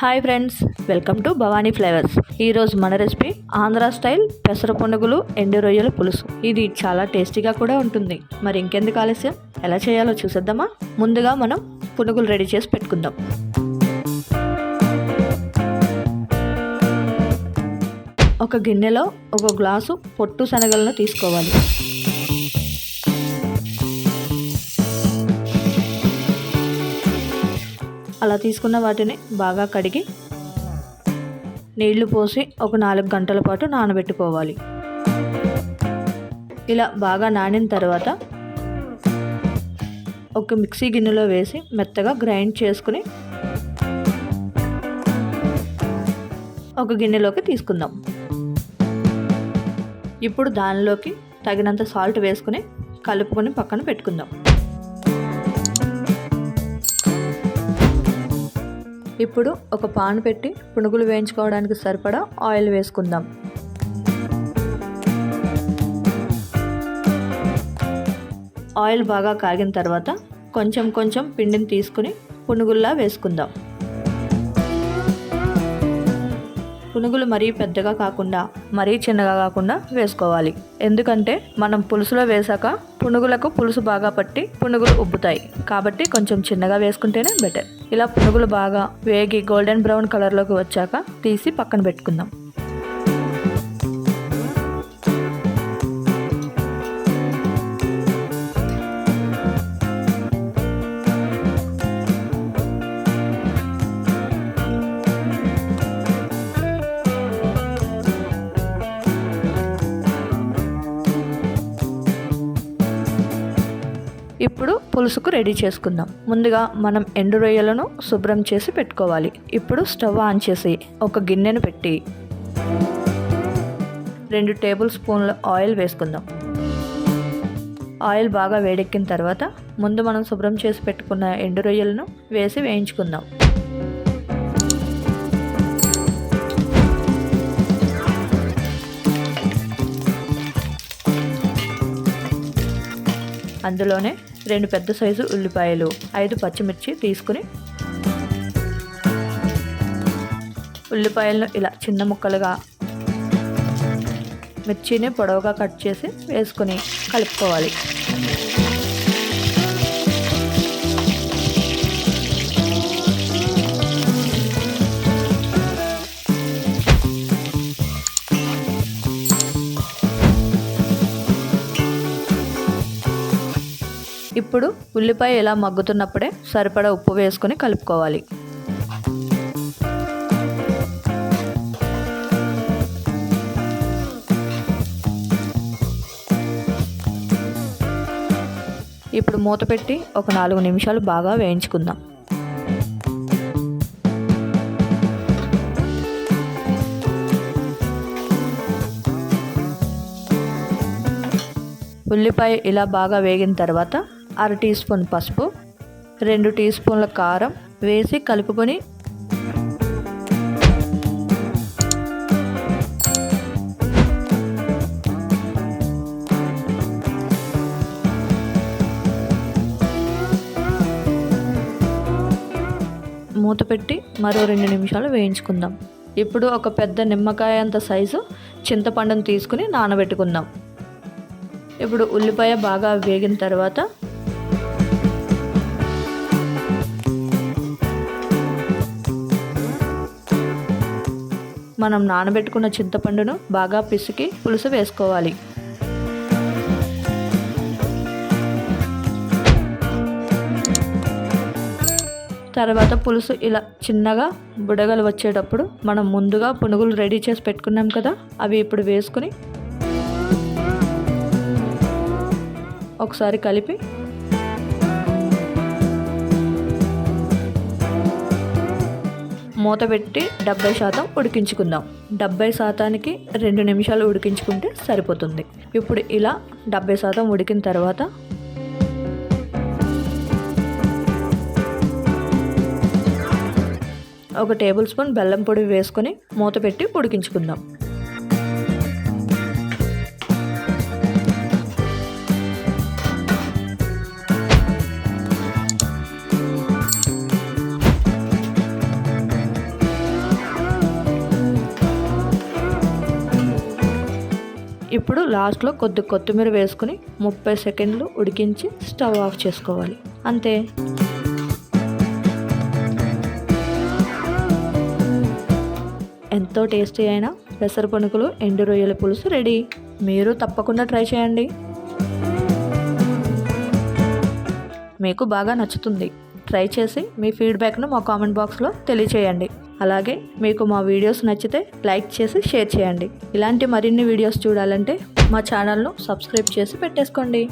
Hi friends welcome to Bhavani flavours. ఈరోజు మన recipe Andhra style పెసర పునుగులు ఎండు రొయ్యల పులుసు. ఇది చాలా టేస్టీగా కూడా ఉంటుంది. మరి ఇంకెందుకు ఆలస్యం? ఎలా చేయాలో చూసేద్దామా? ముందుగా మనం పునుగులు రెడీ చేసి పెట్టుకుందాం. ఒక గిన్నెలో ఒక గ్లాసు పొట్టు శనగలను తీసుకోవాలి. అలా తీసుకున్న వాటిని బాగా కడిగి నీళ్ళు పోసి ఒక నాలుగు గంటల పాటు నానబెట్టుకోవాలి. ఇలా బాగా నానిన తర్వాత ఒక మిక్సీ గిన్నెలో వేసి మెత్తగా గ్రైండ్ చేసుకుని ఒక గిన్నెలోకి తీసుకుందాం. ఇప్పుడు దానిలోకి తగినంత సాల్ట్ వేసుకుని కలుపుకొని పక్కన పెట్టుకుందాం. ఇప్పుడు ఒక పాన్ పెట్టి పునుగులు వేయించుకోవడానికి సరిపడా ఆయిల్ వేసుకుందాం. ఆయిల్ బాగా కాగిన తర్వాత కొంచెం కొంచెం పిండిని తీసుకుని పునుగుల్లా వేసుకుందాం. పునుగులు మరీ పెద్దగా కాకుండా మరీ చిన్నగా కాకుండా వేసుకోవాలి. ఎందుకంటే మనం పులుసులో వేసాక పునుగులకు పులుసు బాగా పట్టి పునుగులు ఉబ్బుతాయి. కాబట్టి కొంచెం చిన్నగా వేసుకుంటేనే బెటర్. ఇలా పునుగులు బాగా వేగి గోల్డెన్ బ్రౌన్ కలర్లోకి వచ్చాక తీసి పక్కన పెట్టుకుందాం. పులుసుకు రెడీ చేసుకుందాం. ముందుగా మనం ఎండు రొయ్యలను శుభ్రం చేసి పెట్టుకోవాలి. ఇప్పుడు స్టవ్ ఆన్ చేసి ఒక గిన్నెను పెట్టి రెండు టేబుల్ స్పూన్ల ఆయిల్ వేసుకుందాం. ఆయిల్ బాగా వేడెక్కిన తర్వాత ముందు మనం శుభ్రం చేసి పెట్టుకున్న ఎండు రొయ్యలను వేసి వేయించుకుందాం. అందులోనే రెండు పెద్ద సైజు ఉల్లిపాయలు ఐదు పచ్చిమిర్చి తీసుకుని ఉల్లిపాయలను ఇలా చిన్న ముక్కలుగా మిర్చిని పొడవుగా కట్ చేసి వేసుకుని కలుపుకోవాలి. ఇప్పుడు ఉల్లిపాయ ఇలా మగ్గుతున్నప్పుడే సరిపడా ఉప్పు వేసుకొని కలుపుకోవాలి. ఇప్పుడు మూత పెట్టి ఒక నాలుగు నిమిషాలు బాగా వేయించుకుందాం. ఉల్లిపాయ ఇలా బాగా వేగిన తర్వాత అర టీ స్పూన్ పసుపు రెండు టీ స్పూన్ల కారం వేసి కలుపుకొని మూత పెట్టి మరో రెండు నిమిషాలు వేయించుకుందాం. ఇప్పుడు ఒక పెద్ద నిమ్మకాయ అంత సైజు చింతపండును తీసుకుని నానబెట్టుకుందాం. ఇప్పుడు ఉల్లిపాయ బాగా వేగిన తర్వాత మనం నానబెట్టుకున్న చింతపండును బాగా పిసికి పులుసు వేసుకోవాలి. తర్వాత పులుసు ఇలా చిన్నగా బుడగలు వచ్చేటప్పుడు మనం ముందుగా పునుగులు రెడీ చేసి పెట్టుకున్నాం కదా అవి ఇప్పుడు వేసుకుని ఒకసారి కలిపి. మూత పెట్టి డెబ్బై శాతం ఉడికించుకుందాం. డెబ్బై శాతానికి రెండు నిమిషాలు ఉడికించుకుంటే సరిపోతుంది. ఇప్పుడు ఇలా డెబ్బై శాతం ఉడికిన తర్వాత ఒక టేబుల్ స్పూన్ బెల్లం పొడి వేసుకొని మూత పెట్టి ఉడికించుకుందాం. ఇప్పుడు లాస్ట్లో కొద్ది కొత్తిమీర వేసుకుని ముప్పై సెకండ్లు ఉడికించి స్టవ్ ఆఫ్ చేసుకోవాలి. అంతే. ఎంతో టేస్టీ అయిన పెసరపనుకులు ఎండు రొయ్యల పులుసు రెడీ. మీరు తప్పకుండా ట్రై చేయండి. మీకు బాగా నచ్చుతుంది. ట్రై చేసి మీ ఫీడ్బ్యాక్ను మా కామెంట్ బాక్స్లో తెలియచేయండి. అలాగే మీకు మా వీడియోస్ నచ్చితే లైక్ చేసి షేర్ చేయండి. ఇలాంటి మరిన్ని వీడియోస్ చూడాలంటే మా ఛానల్ను సబ్స్క్రైబ్ చేసి పెట్టేసుకోండి.